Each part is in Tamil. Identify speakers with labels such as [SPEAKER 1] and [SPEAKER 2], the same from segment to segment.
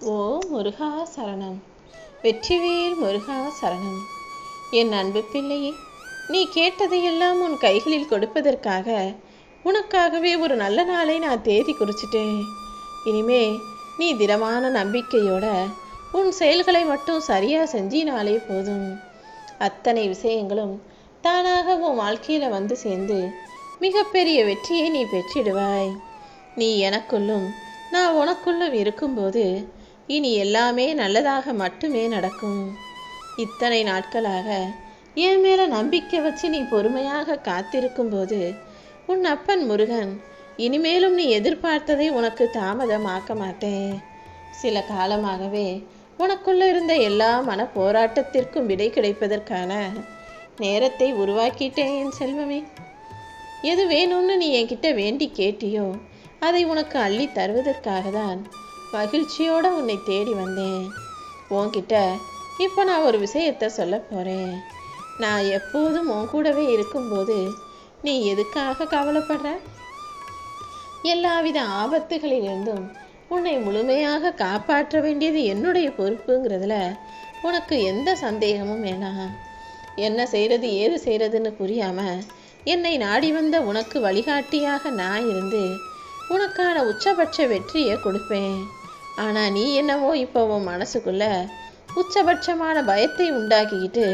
[SPEAKER 1] ஓ முருகா சரணம். வெற்றிவேல் முருகா சரணம். என் அன்பு பிள்ளையே நீ கேட்டதையெல்லாம் உன் கைகளில் கொடுப்பதற்காக உனக்காகவே ஒரு நல்ல நாளை நான் தேதி குறிச்சிட்டேன். இனிமே நீ திடமான நம்பிக்கையோட உன் செயல்களை மட்டும் சரியாக செஞ்சினாலே போதும். அத்தனை விஷயங்களும் தானாக உன் வாழ்க்கையில் வந்து சேர்ந்து மிகப்பெரிய வெற்றியை நீ பெற்றிடுவாய். நீ எனக்குள்ளும் நான் உனக்குள்ளும் இருக்கும்போது இனி எல்லாமே நல்லதாக மட்டுமே நடக்கும். இத்தனை நாட்களாக என் மேல நம்பிக்கை வச்சு நீ பொறுமையாக காத்திருக்கும் போது உன் அப்பன் முருகன் இனிமேலும் நீ எதிர்பார்த்ததை உனக்கு தாமதமாக்க மாட்டேன். சில காலமாகவே உனக்குள்ள இருந்த எல்லா மன போராட்டத்திற்கும் விடை கிடைப்பதற்கான நேரத்தை உருவாக்கிட்டேன் என் செல்வமே. எது வேணும்னு நீ என்கிட்ட வேண்டி கேட்டியோ அதை உனக்கு அள்ளி தருவதற்காக தான் மகிழ்ச்சியோடு உன்னை தேடி வந்தேன். உன்கிட்ட இப்போ நான் ஒரு விஷயத்த சொல்ல போகிறேன் நான் எப்போதும் உன் கூடவே இருக்கும்போது நீ எதுக்காக கவலைப்படுற? எல்லாவித ஆபத்துகளிலிருந்தும் உன்னை முழுமையாக காப்பாற்ற வேண்டியது என்னுடைய பொறுப்புங்கிறதுல உனக்கு எந்த சந்தேகமும் வேணாம். என்ன செய்கிறது ஏது செய்கிறதுன்னு புரியாமல் என்னை நாடி வந்த உனக்கு வழிகாட்டியாக நான் இருந்து உனக்கான உச்சபட்ச வெற்றியை கொடுப்பேன். ஆனால் நீ என்னவோ இப்போ உன் மனசுக்குள்ள உச்சபட்சமான பயத்தை உண்டாக்கிக்கிட்டு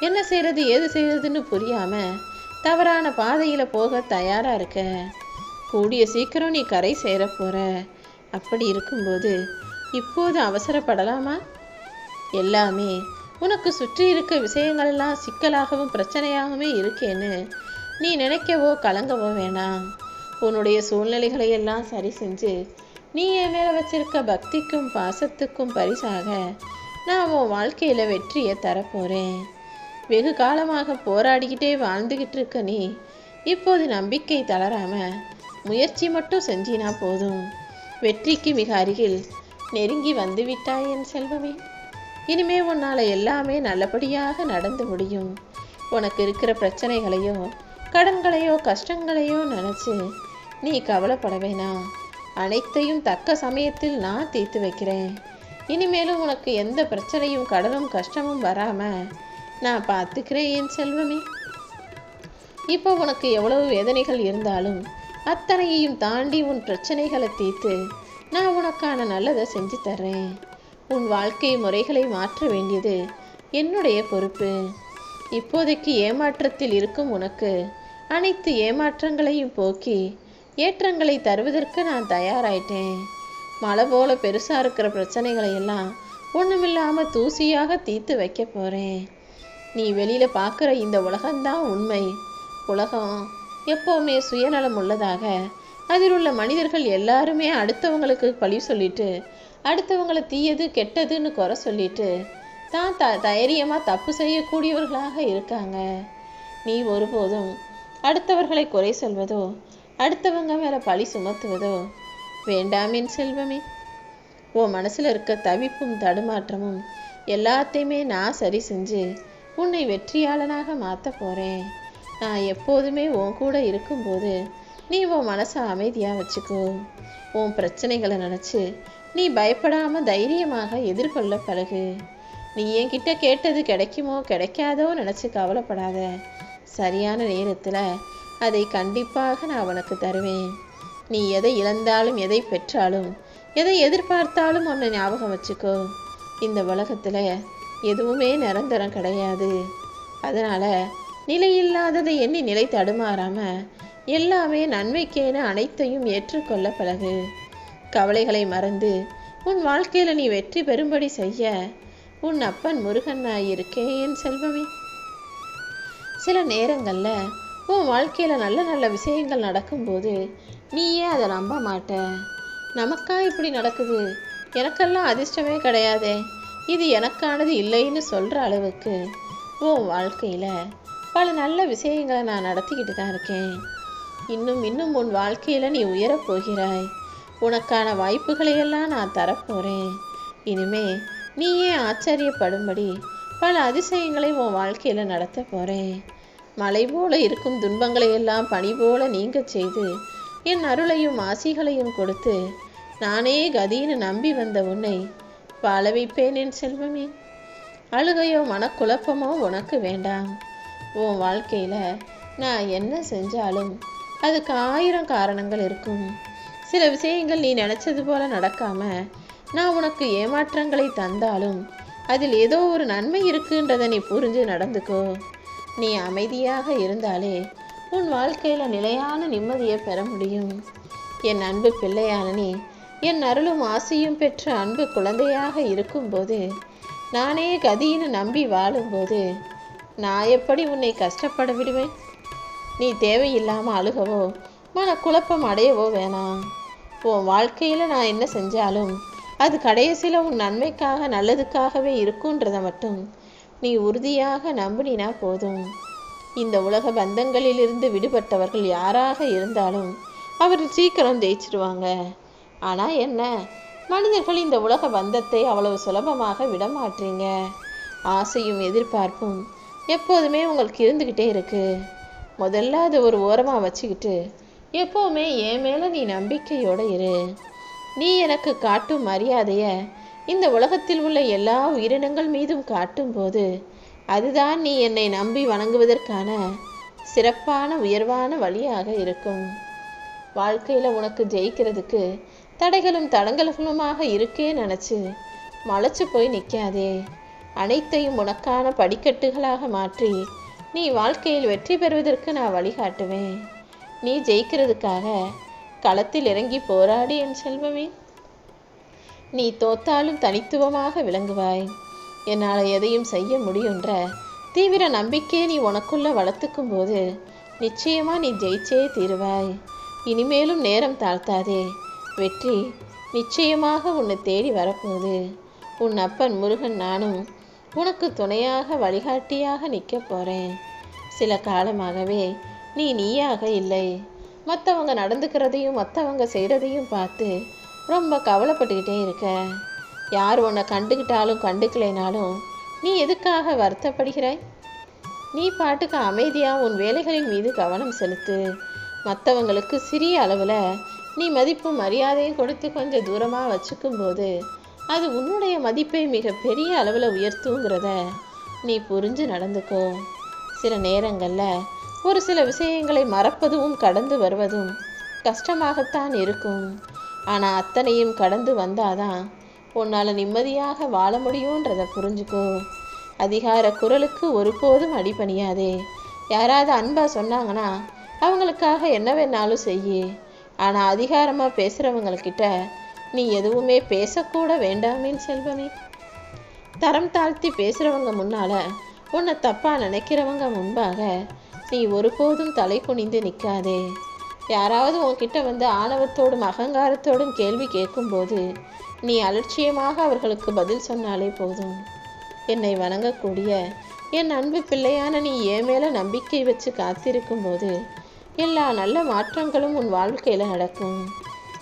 [SPEAKER 1] என்ன செய்கிறது ஏது செய்கிறதுன்னு புரியாமல் தவறான பாதையில் போக தயாராக இருக்க. கூடிய சீக்கிரம் நீ கரை சேர போகிற அப்படி இருக்கும்போது இப்போது அவசரப்படலாமா? எல்லாமே உனக்கு சுற்றி இருக்க விஷயங்கள்லாம் சிக்கலாகவும் பிரச்சனையாகவே இருக்கேன்னு நீ நினைக்கவோ கலங்கவோ வேணாம். உன்னுடைய சூழ்நிலைகளை எல்லாம் சரி செஞ்சு நீ என் மேலே வச்சிருக்க பக்திக்கும் பாசத்துக்கும் பரிசாக நான் உன் வாழ்க்கையில் வெற்றியை தரப்போகிறேன் வெகு காலமாக போராடிக்கிட்டே வாழ்ந்துக்கிட்டு இருக்க நீ இப்போது நம்பிக்கை தளராம முயற்சி மட்டும் செஞ்சினா போதும். வெற்றிக்கு மிக அருகில் நெருங்கி வந்து விட்டாய் என் செல்வமே. இனிமே உன்னால் எல்லாமே நல்லபடியாக நடந்து முடியும். உனக்கு இருக்கிற பிரச்சனைகளையோ கடன்களையோ கஷ்டங்களையோ நினச்சி நீ கவலைப்பட வேணாம். அனைத்தையும் தக்க சமயத்தில் நான் தீர்த்து வைக்கிறேன். இனிமேலும் உனக்கு எந்த பிரச்சனையும் கடனும் கஷ்டமும் வராம நான் பார்த்துக்கிறேன் என் செல்வமே. இப்போ உனக்கு எவ்வளவு வேதனைகள் இருந்தாலும் அத்தனையையும் தாண்டி உன் பிரச்சனைகளை தீர்த்து நான் உனக்கான நல்லதை செஞ்சு தர்றேன். உன் வாழ்க்கை முறைகளை மாற்ற வேண்டியது என்னுடைய பொறுப்பு. இப்போதைக்கு ஏமாற்றத்தில் இருக்கும் உனக்கு அனைத்து ஏமாற்றங்களையும் போக்கி ஏற்றங்களை தருவதற்கு நான் தயாராயிட்டேன். மழை போல பெருசாக இருக்கிற பிரச்சனைகளை எல்லாம் ஒன்றுமில்லாமல் தூசியாக தீர்த்து வைக்க போகிறேன் நீ வெளியில் பார்க்குற இந்த உலகம்தான் உண்மை. உலகம் எப்போவுமே சுயநலம் உள்ளதாக. அதில் உள்ள மனிதர்கள் எல்லாருமே அடுத்தவங்களுக்கு பழி சொல்லிட்டு அடுத்தவங்களை தீயது கெட்டதுன்னு குறை சொல்லிட்டு தான் த தைரியமாக தப்பு செய்யக்கூடியவர்களாக இருக்காங்க. நீ ஒருபோதும் அடுத்தவர்களை குறை சொல்வதோ அடுத்தவங்க மேலே பழி சுமத்துவதோ வேண்டாமின் செல்வமே. உன் மனசில் இருக்க தவிப்பும் தடுமாற்றமும் எல்லாத்தையுமே நான் சரி செஞ்சு உன்னை வெற்றியாளனாக மாற்ற போகிறேன் நான் எப்போதுமே உன் கூட இருக்கும்போது நீ உன் மனசை அமைதியாக வச்சுக்கோ. உன் பிரச்சனைகளை நினச்சி நீ பயப்படாமல் தைரியமாக எதிர்கொள்ள பழகு. நீ என்கிட்ட கேட்டது கிடைக்குமோ கிடைக்காதோ நினச்சி கவலைப்படாத. சரியான நேரத்தில் அதை கண்டிப்பாக நான் உனக்கு தருவேன். நீ எதை இழந்தாலும் எதை பெற்றாலும் எதை எதிர்பார்த்தாலும் ஒன்று ஞாபகம் வச்சுக்கோ. இந்த உலகத்தில் எதுவுமே நிரந்தரம் கிடையாது. அதனால் நிலையில்லாததை எண்ணி நிலை தடுமாறாமல் எல்லாமே நன்மைக்கேன அனைத்தையும் ஏற்றுக்கொள்ள பழகு. கவலைகளை மறந்து உன் வாழ்க்கையில் நீ வெற்றி பெறும்படி செய்ய உன் அப்பன் முருகன் நான் இருக்கேன் என் செல்வமே. சில நேரங்களில் உன் வாழ்க்கையில் நல்ல நல்ல விஷயங்கள் நடக்கும்போது நீயே அதை நம்ப மாட்ட. நமக்கா இப்படி நடக்குது? எனக்கெல்லாம் அதிர்ஷ்டமே கிடையாதே. இது எனக்கானது இல்லைன்னு சொல்கிற அளவுக்கு உன் வாழ்க்கையில் பல நல்ல விஷயங்களை நான் நடத்திக்கிட்டு தான் இருக்கேன். இன்னும் இன்னும் உன் வாழ்க்கையில் நீ உயரப் போகிறாய். உனக்கான வாய்ப்புகளையெல்லாம் நான் தரப்போகிறேன் இனிமே நீயே ஆச்சரியப்படும்படி பல அதிசயங்களை உன் வாழ்க்கையில் நடத்த போகிறேன் மலை போல இருக்கும் துன்பங்களை எல்லாம் பனி போல நீங்க செய்து என் அருளையும் ஆசிகளையும் கொடுத்து நானே கதின்னு நம்பி வந்த உன்னை பாலவிப்பேன் என் செல்வமே. அழுகையோ மனக்குழப்பமோ உனக்கு வேண்டாம். உன் வாழ்க்கையில் நான் என்ன செஞ்சாலும் அதுக்கு ஆயிரம் காரணங்கள் இருக்கும். சில விஷயங்கள் நீ நினச்சது போல நடக்காம நான் உனக்கு ஏமாற்றங்களை தந்தாலும் அதில் ஏதோ ஒரு நன்மை இருக்குன்றதை நீ புரிஞ்சு நடந்துக்கோ. நீ அமைதியாக இருந்தாலே உன் வாழ்க்கையில் நிலையான நிம்மதியை பெற முடியும். என் அன்பு பிள்ளையான நீ என் அருளும் ஆசையும் பெற்ற அன்பு குழந்தையாக இருக்கும்போது நானே கதின்னு நம்பி வாழும்போது நான் எப்படி உன்னை கஷ்டப்பட விடுவேன்? நீ தேவையில்லாமல் அழுகவோ மனக்குழப்பம் அடையவோ வேணாம் உன் வாழ்க்கையில் நான் என்ன செஞ்சாலும் அது கடைசியில் உன் நன்மைக்காக நல்லதுக்காகவே இருக்குன்றதை மட்டும் நீ உறுதியாக நம்பினா போதும். இந்த உலக பந்தங்களிலிருந்து விடுபட்டவர்கள் யாராக இருந்தாலும் அவர்கள் சீக்கிரம் ஜெயிச்சிருவாங்க. ஆனால் என்ன? மனிதர்கள் இந்த உலக பந்தத்தை அவ்வளவு சுலபமாக விடமாட்டீங்க. ஆசையும் எதிர்பார்ப்பும் எப்போதுமே உங்களுக்கு இருந்துக்கிட்டே இருக்கு. முதல்ல அதை ஒரு ஓரமாக வச்சுக்கிட்டு எப்போவுமே என் மேலே நீ நம்பிக்கையோடு இரு. நீ எனக்கு காட்டும் மரியாதையை இந்த உலகத்தில் உள்ள எல்லா உயிரினங்கள் மீதும் காட்டும்போது அதுதான் நீ என்னை நம்பி வணங்குவதற்கான சிறப்பான உயர்வான வழியாக இருக்கும். வாழ்க்கையில் உனக்கு ஜெயிக்கிறதுக்கு தடைகளும் தடங்கல்களுமாக இருக்கே நினச்சி மலைச்சு போய் நிற்காதே அனைத்தையும் உனக்கான படிக்கட்டுகளாக மாற்றி நீ வாழ்க்கையில் வெற்றி பெறுவதற்கு நான் வழிகாட்டுவேன் நீ ஜெயிக்கிறதுக்காக களத்தில் இறங்கி போராடி என் செல்வமே. நீ தோத்தாலும் தனித்துவமாக விளங்குவாய். என்னால் எதையும் செய்ய முடியுன்ற தீவிர நம்பிக்கையை நீ உனக்குள்ள வளர்த்துக்கும் போது நிச்சயமா நீ ஜெயிச்சே தீருவாய். இனிமேலும் நேரம் தாழ்த்தாதே. வெற்றி நிச்சயமாக உன்னை தேடி வரப்போகுது. உன் அப்பன் முருகன் நானும் உனக்கு துணையாக வழிகாட்டியாக நிற்க போகிறேன் சில காலமாகவே நீ நீயாக இல்லை. மற்றவங்க நடந்துக்கிறதையும் மற்றவங்க செய்கிறதையும் பார்த்து ரொம்ப கவலைப்பட்டுக்கிட்டே இருக்க. யார் உன்னை கண்டுக்கிட்டாலும் கண்டுக்கலைனாலும் நீ எதுக்காக வருத்தப்படுகிறாய்? நீ பாட்டுக்கு அமைதியாக உன் வேலைகளின் மீது கவனம் செலுத்து. மற்றவங்களுக்கு சிறிய அளவில் நீ மதிப்பும் மரியாதையும் கொடுத்து கொஞ்சம் தூரமாக வச்சுக்கும் போது அது உன்னுடைய மதிப்பை மிக பெரிய அளவில் உயர்த்துங்கிறத நீ புரிஞ்சு நடந்துக்கோ. சில நேரங்களில் ஒரு சில விஷயங்களை மறப்பதும் கடந்து வருவதும் கஷ்டமாகத்தான் இருக்கும். ஆனால் அத்தனையும் கடந்து வந்தாதான் உன்னால் நிம்மதியாக வாழ முடியுன்றதை புரிஞ்சுக்கோ. அதிகார குரலுக்கு ஒருபோதும் அடிபணியாதே யாராவது அன்பாக சொன்னாங்கன்னா அவங்களுக்காக என்ன வேணாலும் செய்யு. ஆனால் அதிகாரமாக பேசுகிறவங்கக்கிட்ட நீ எதுவுமே பேசக்கூட வேண்டாமேன்னு செல்வமே. தரம் தாழ்த்தி பேசுகிறவங்க முன்னால் உன்னை தப்பாக நினைக்கிறவங்க முன்பாக நீ ஒருபோதும் தலை குனிந்து நிற்காதே யாராவது உன்கிட்ட வந்து ஆணவத்தோடும் அகங்காரத்தோடும் கேள்வி கேட்கும்போது நீ அலட்சியமாக அவர்களுக்கு பதில் சொன்னாலே போதும். என்னை வணங்கக்கூடிய என் அன்பு பிள்ளையான நீ என் மேலே நம்பிக்கை வச்சு காத்திருக்கும் போது எல்லா நல்ல மாற்றங்களும் உன் வாழ்க்கையில் நடக்கும்.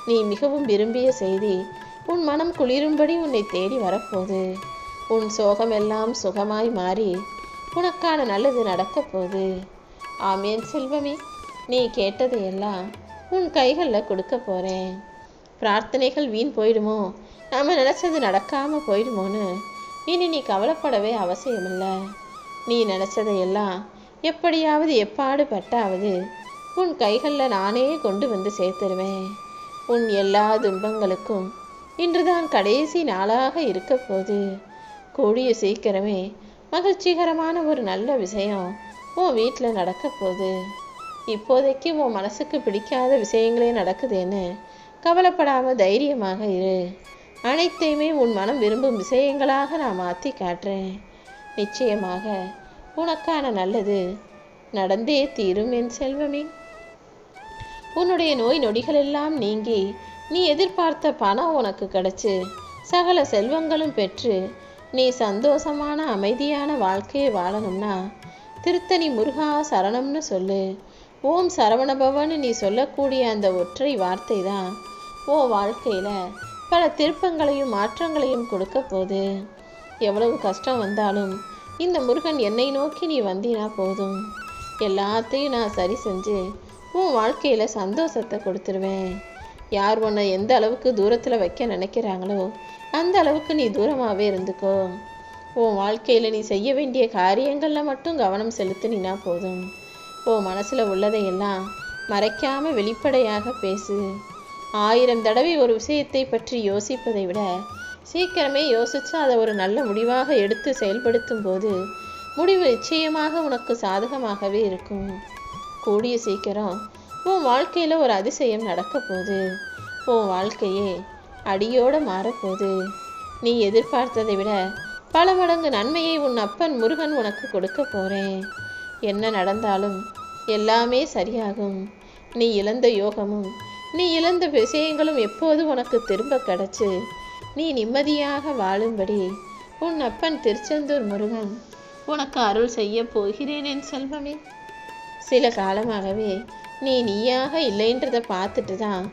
[SPEAKER 1] நீ மிகவும் விரும்பிய செய்தி உன் மனம் குளிரும்படி உன்னை தேடி வரப்போகுது. உன் சோகமெல்லாம் சுகமாய் மாறி உனக்கான நல்லது நடக்கப்போகுது. ஆமேன் செல்வமே. நீ கேட்டதையெல்லாம் உன் கைகளில் கொடுக்க போகிறேன் பிரார்த்தனைகள் வீண் போயிடுமோ? நாம் நினச்சது நடக்காமல் போயிடுமோன்னு இனி நீ கவலைப்படவே அவசியமில்லை. நீ நினச்சதையெல்லாம் எப்படியாவது எப்பாடு பட்டாவது உன் கைகளில் நானே கொண்டு வந்து சேர்த்துருவேன். உன் எல்லா துன்பங்களுக்கும் இன்றுதான் கடைசி நாளாக இருக்க போது கூடிய சீக்கிரமே மகிழ்ச்சிகரமான ஒரு நல்ல விஷயம் உன் வீட்டில் நடக்க போகுது. இப்போதைக்கு உன் மனசுக்கு பிடிக்காத விஷயங்களே நடக்குதேன்னு கவலைப்படாமல் தைரியமாக இரு. அனைத்தையுமே உன் மனம் விரும்பும் விஷயங்களாக நான் மாற்றி காட்டுறேன். நிச்சயமாக உனக்கான நல்லது நடந்தே தீரும் என் செல்வமே. உன்னுடைய நோய் நொடிகள் எல்லாம் நீங்கி நீ எதிர்பார்த்த பணம் உனக்கு கிடைச்சு சகல செல்வங்களும் பெற்று நீ சந்தோஷமான அமைதியான வாழ்க்கையை வாழணும்னா திருத்தணி முருகா சரணம்னு சொல்லு. ஓம் சரவணபவன்னு நீ சொல்லக்கூடிய அந்த ஒற்றை வார்த்தை தான் ஓ வாழ்க்கையில் பல திருப்பங்களையும் மாற்றங்களையும் கொடுக்க போகுது. எவ்வளவு கஷ்டம் வந்தாலும் இந்த முருகன் என்னை நோக்கி நீ வந்தினா போதும். எல்லாத்தையும் நான் சரி செஞ்சு உன் வாழ்க்கையில் சந்தோஷத்தை கொடுத்துருவேன். யார் உன்னை எந்த அளவுக்கு தூரத்தில் வைக்க நினைக்கிறாங்களோ அந்த அளவுக்கு நீ தூரமாகவே இருந்துக்கோ. உன் வாழ்க்கையில் நீ செய்ய வேண்டிய காரியங்களில் மட்டும் கவனம் செலுத்தினா போதும். ஓ மனசில் உள்ளதையெல்லாம் மறைக்காம வெளிப்படையாக பேசு. ஆயிரம் தடவை ஒரு விஷயத்தை பற்றி யோசிப்பதை விட சீக்கிரமே யோசித்து அதை ஒரு நல்ல முடிவாக எடுத்து செயல்படுத்தும் போது முடிவு நிச்சயமாக உனக்கு சாதகமாகவே இருக்கும். கூடிய சீக்கிரம் உன் வாழ்க்கையில் ஒரு அதிசயம் நடக்க போகுது. உன் வாழ்க்கையே அடியோடு மாறப்போகுது நீ எதிர்பார்த்ததை விட பல மடங்கு நன்மையை உன் அப்பன் முருகன் உனக்கு கொடுக்க போறேன். என்ன நடந்தாலும் எல்லாமே சரியாகும். நீ இழந்த யோகமும் நீ இழந்த விஷயங்களும் எப்போது உனக்கு திரும்ப கிடைச்சு? நீ நிம்மதியாக வாழும்படி உன் அப்பன் திருச்செந்தூர் முருகன் உனக்கு அருள் செய்ய போகிறேன் என் செல்வமே. சில காலமாகவே நீ நீயாக இல்லைன்றதை பார்த்துட்டு தான்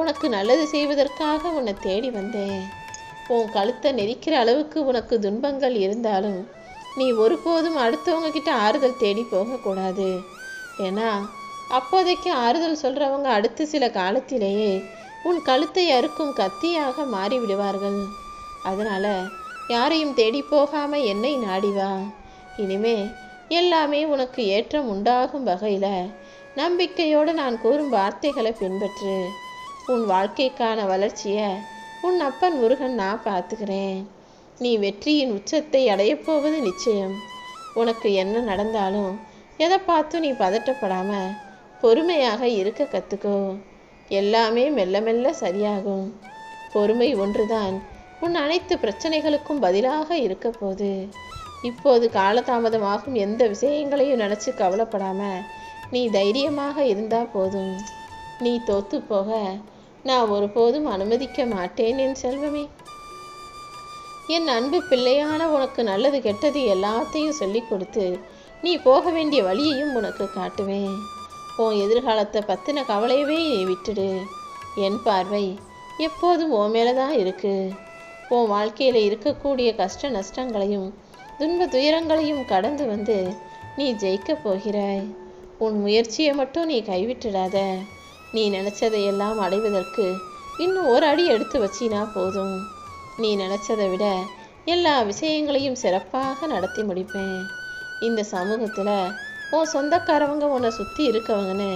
[SPEAKER 1] உனக்கு நல்லது செய்வதற்காக உன்னை தேடி வந்தேன். உன் கழுத்தை நெரிக்கிற அளவுக்கு உனக்கு துன்பங்கள் இருந்தாலும் நீ ஒருபோதும் அடுத்தவங்க கிட்ட ஆறுதல் தேடி போகக்கூடாது. ஏன்னா அப்போதைக்கு ஆறுதல் சொல்றவங்க அடுத்த சில காலத்திலேயே உன் கழுத்தை அறுக்கும் கத்தியாக மாறிவிடுவார்கள். அதனால யாரையும் தேடி போகாம என்னை நாடிவா இனிமே எல்லாமே உனக்கு ஏற்றம் உண்டாகும் வகையில நம்பிக்கையோடு நான் கூறும் வார்த்தைகளை பின்பற்று. உன் வாழ்க்கைக்கான வளர்ச்சியை உன் அப்பன் முருகன் நான் பார்த்துக்கிறேன். நீ வெற்றியின் உச்சத்தை அடையப் போவது நிச்சயம். உனக்கு என்ன நடந்தாலும் எதை பார்த்து நீ பதட்டப்படாம பொறுமையாக இருக்க கற்றுக்கோ எல்லாமே மெல்ல மெல்ல சரியாகும். பொறுமை ஒன்றுதான் உன் அனைத்து பிரச்சனைகளுக்கும் பதிலாக இருக்க போது இப்போது காலதாமதமாகும் எந்த விஷயங்களையும் நினச்சி கவலைப்படாம நீ தைரியமாக இருந்தா போதும். நீ தோத்து போக நான் ஒருபோதும் அனுமதிக்க மாட்டேன் என் செல்வமே. என் அன்பு பிள்ளையான உனக்கு நல்லது கெட்டது எல்லாத்தையும் சொல்லி கொடுத்து நீ போக வேண்டிய வழியையும் உனக்கு காட்டுவேன். உன் எதிர்காலத்தை பத்தின கவலையவே நீ விட்டுடு. என் பார்வை எப்போதும் உன் மேலே தான் இருக்கு. உன் வாழ்க்கையில் இருக்கக்கூடிய கஷ்ட நஷ்டங்களையும் துன்ப துயரங்களையும் கடந்து வந்து நீ ஜெயிக்க போகிறாய். உன் முயற்சியை மட்டும் நீ கைவிட்டுடாத. நீ நினைச்சதையெல்லாம் அடைவதற்கு இன்னும் ஒரு அடி எடுத்து வச்சினா போதும். நீ நினச்சதை விட எல்லா விஷயங்களையும் சிறப்பாக நடத்தி முடிப்பேன். இந்த சமூகத்தில் உன் சொந்தக்காரவங்க உன்னை சுற்றி இருக்கவங்கன்னு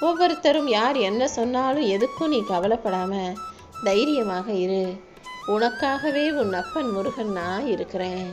[SPEAKER 1] ஒவ்வொருத்தரும் யார் என்ன சொன்னாலும் எதுக்கும் நீ கவலைப்படாமல் தைரியமாக இரு. உனக்காகவே உன் அப்பன் முருகன் நான் இருக்கிறேன்.